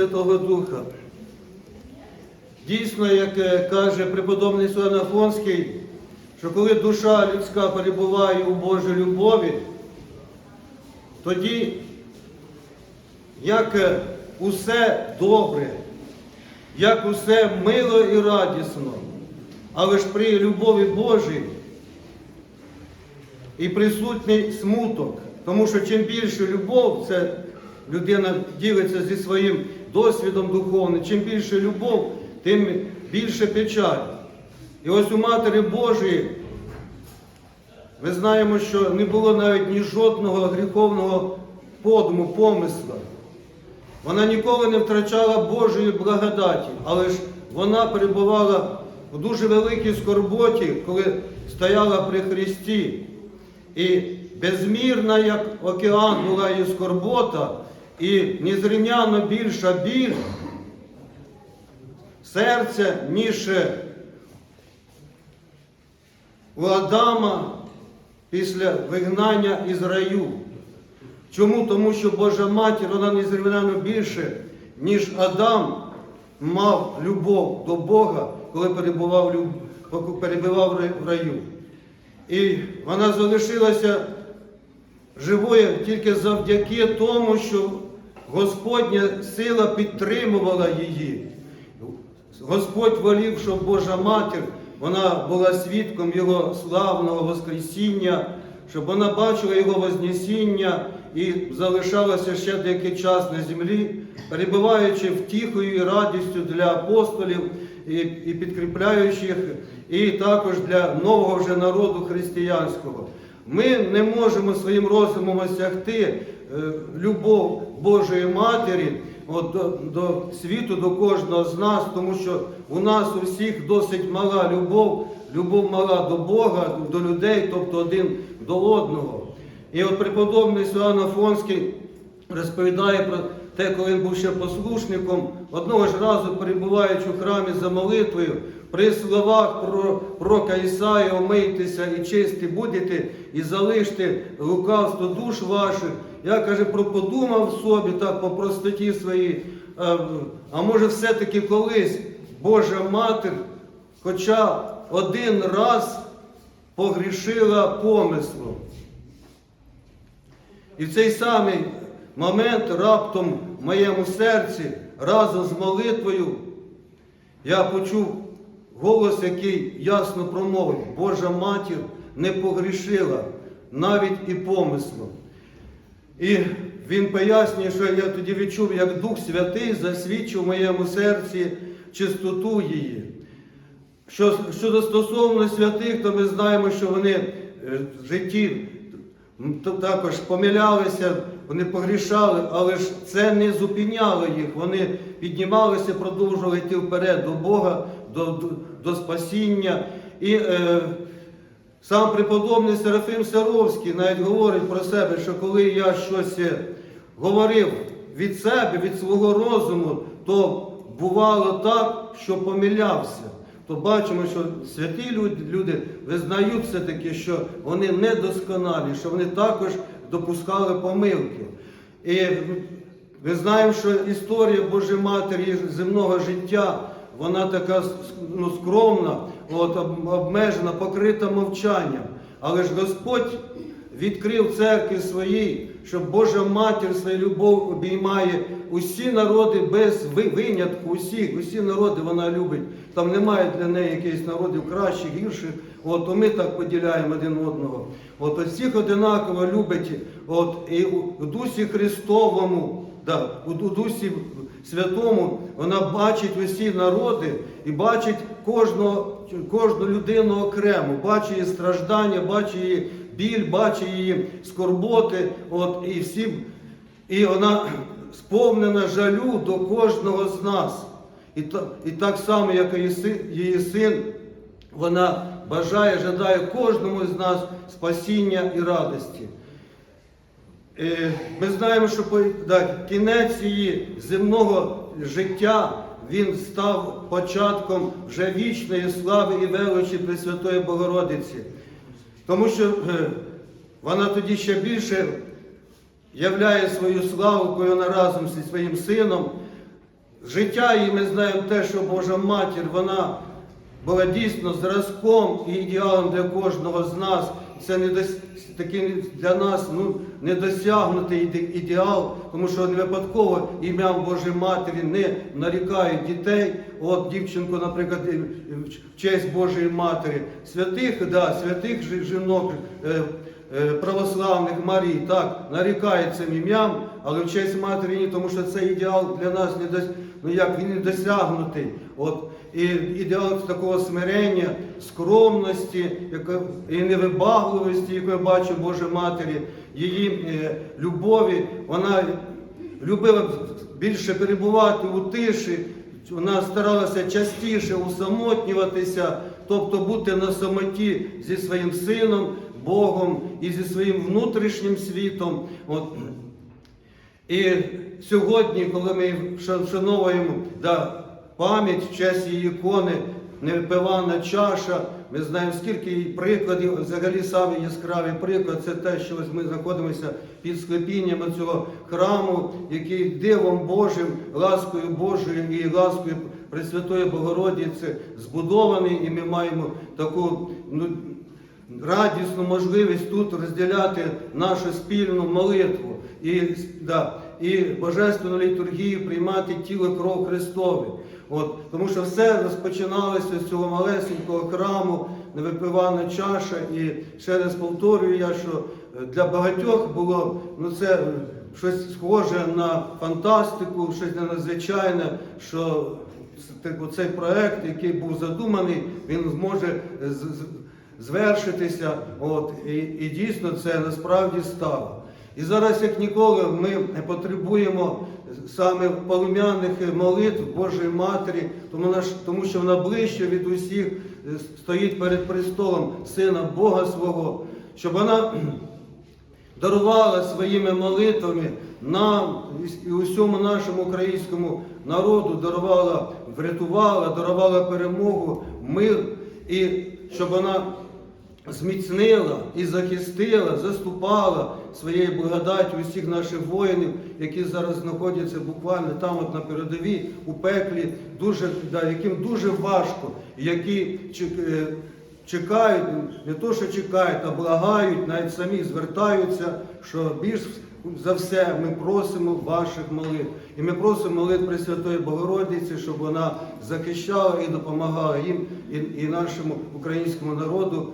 Святого Духа. Дійсно, як е, каже преподобний Суан Афонський, що коли душа людська перебуває у Божій любові, тоді як е, усе добре, як усе мило і радісно, але ж при любові Божій і присутній смуток. Тому що чим більше любов, це людина ділиться зі своїм досвідом духовним, чим більше любов, тим більше печаль. І ось у Матері Божої ми знаємо, що не було навіть ні жодного гріховного подуму, помисла. Вона ніколи не втрачала Божої благодаті, але ж вона перебувала у дуже великій скорботі, коли стояла при Христі. І безмірна, як океан, була її скорбота, і незрівняно більша біль серця, ніж у Адама після вигнання із раю. Чому? Тому що Божа матір, вона незрівняно більше, ніж Адам мав любов до Бога, коли перебував, перебував в раю. І вона залишилася живою тільки завдяки тому, що Господня сила підтримувала її. Господь волів, щоб Божа матір вона була свідком Його славного Воскресіння, щоб вона бачила Його Вознесіння і залишалася ще деякий час на землі, перебуваючи втіхою і радістю для апостолів і, і підкріпляючи їх, і також для нового вже народу християнського. Ми не можемо своїм розумом осягти е, любов Божої Матері от, до, до світу, до кожного з нас, тому що у нас у всіх досить мала любов, любов мала до Бога, до людей, тобто один до одного. І от преподобний Суан Афонський розповідає про те, коли він був ще послушником, одного ж разу, перебуваючи у храмі за молитвою, при словах про пророка Ісаї, омийтеся і чисті будете, і залиште лукавство душ ваших. Я каже, про подумав собі так по простоті своїй, а, а може все-таки колись Божа Матір, хоча один раз погрішила помислом. І в цей самий момент раптом в моєму серці разом з молитвою я почув голос, який ясно промовив, Божа матір не погрішила навіть і помислом. І він пояснює, що я тоді відчув, як Дух Святий засвідчив в моєму серці чистоту її. Що, щодо стосовно святих, то ми знаємо, що вони е, в житті також помилялися, вони погрішали, але ж це не зупиняло їх. Вони піднімалися, продовжували йти вперед до Бога, до, до, до спасіння. І е, сам преподобний Серафим Саровський навіть говорить про себе, що коли я щось е, говорив від себе, від свого розуму, то бувало так, що помилявся то бачимо, що святі люди, люди визнають все-таки, що вони недосконалі, що вони також допускали помилки. І ми знаємо, що історія Божої Матері земного життя, вона така ну, скромна, от, обмежена, покрита мовчанням. Але ж Господь відкрив церкві своїй, що Божа матір свою любов обіймає усі народи без винятку, усіх, усі народи вона любить. Там немає для неї якихось народів кращих, гірших. От, ми так поділяємо один одного. От усіх одинаково любить, от, і у, Дусі Христовому, да, у Дусі Святому вона бачить усі народи і бачить кожного, кожну людину окремо, бачить її страждання, бачить її біль, бачить її скорботи. От, і, всі, і вона сповнена жалю до кожного з нас. І, і так само, як і її син, вона бажає, жадає кожному з нас спасіння і радості. Е, Ми знаємо, що да, кінець її земного життя він став початком вже вічної слави і величі Пресвятої Богородиці. Тому що е, вона тоді ще більше являє свою славу, коли вона разом зі своїм сином. Життя її ми знаємо те, що Божа матір, вона була дійсно зразком і ідеалом для кожного з нас. Це не дос... такий для нас ну, недосягнутий іде- ідеал, тому що не випадково ім'ям Божої Матері не нарікають дітей. От дівчинку, наприклад, в честь Божої Матері, святих, да, святих жінок. е, е, Православних Марій, так, нарікають цим ім'ям, але в честь матері ні, тому що це ідеал для нас не дос... ну як він досягнутий. От, і ідеал такого смирення, скромності і невибагливості, яку я бачу в Божій Матері, її е, любові, вона любила більше перебувати у тиші, вона старалася частіше усамотнюватися, тобто бути на самоті зі своїм сином, Богом і зі своїм внутрішнім світом. От. І сьогодні, коли ми вшановуємо да, пам'ять в честь її ікони, невипивана чаша, ми знаємо, скільки її прикладів, взагалі самий яскравий приклад це те, що ось ми знаходимося під склепінням цього храму, який дивом Божим, ласкою Божою і ласкою Пресвятої Богородиці збудований, і ми маємо таку ну, радісну можливість тут розділяти нашу спільну молитву і, да, і божественну літургію приймати тіло кров Христове. От, тому що все розпочиналося з цього малесенького храму, невипивана чаша. І ще раз повторюю я, що е, для багатьох було ну, це е, щось схоже на фантастику, щось на надзвичайне, що типу, цей проект, який був задуманий, він зможе з- звершитися. От, і, і дійсно це насправді стало. І зараз, як ніколи, ми потребуємо саме полум'яних молитв Божої Матері, тому, тому що вона ближче від усіх е, стоїть перед престолом Сина Бога свого, щоб вона дарувала своїми молитвами нам і усьому нашому українському народу, дарувала, врятувала, дарувала перемогу, мир, і щоб вона зміцнила і захистила, заступала своєю благодаттю усіх наших воїнів, які зараз знаходяться буквально там, от на передовій, у пеклі, дуже, да, яким дуже важко, які е, чекають, не то, що чекають, а благають, навіть самі звертаються, що більш за все ми просимо ваших молитв. І ми просимо молитв Пресвятої Богородиці, щоб вона захищала і допомагала їм і, і нашому українському народу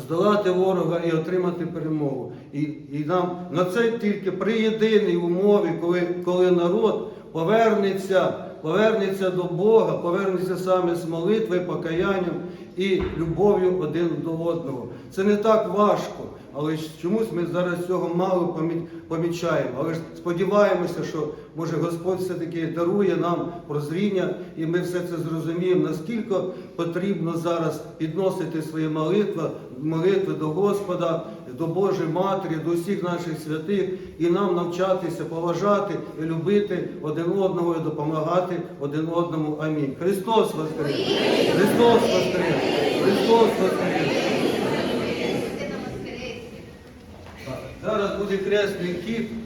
здолати ворога і отримати перемогу. І, і нам на це тільки при єдиній умові, коли, коли народ повернеться, повернеться до Бога, повернеться саме з молитви, покаянням і любов'ю один до одного. Це не так важко, але чомусь ми зараз цього мало помі- помічаємо. Але ж сподіваємося, що може Господь все-таки дарує нам прозріння, і ми все це зрозуміємо, наскільки потрібно зараз підносити свої молитви, молитви до Господа, до Божої Матері, до всіх наших святих, і нам навчатися поважати і любити один одного і допомагати один одному. Амінь. Христос Воскрес! Христос Воскрес! Христос Воскрес! Зараз буде кресний хід.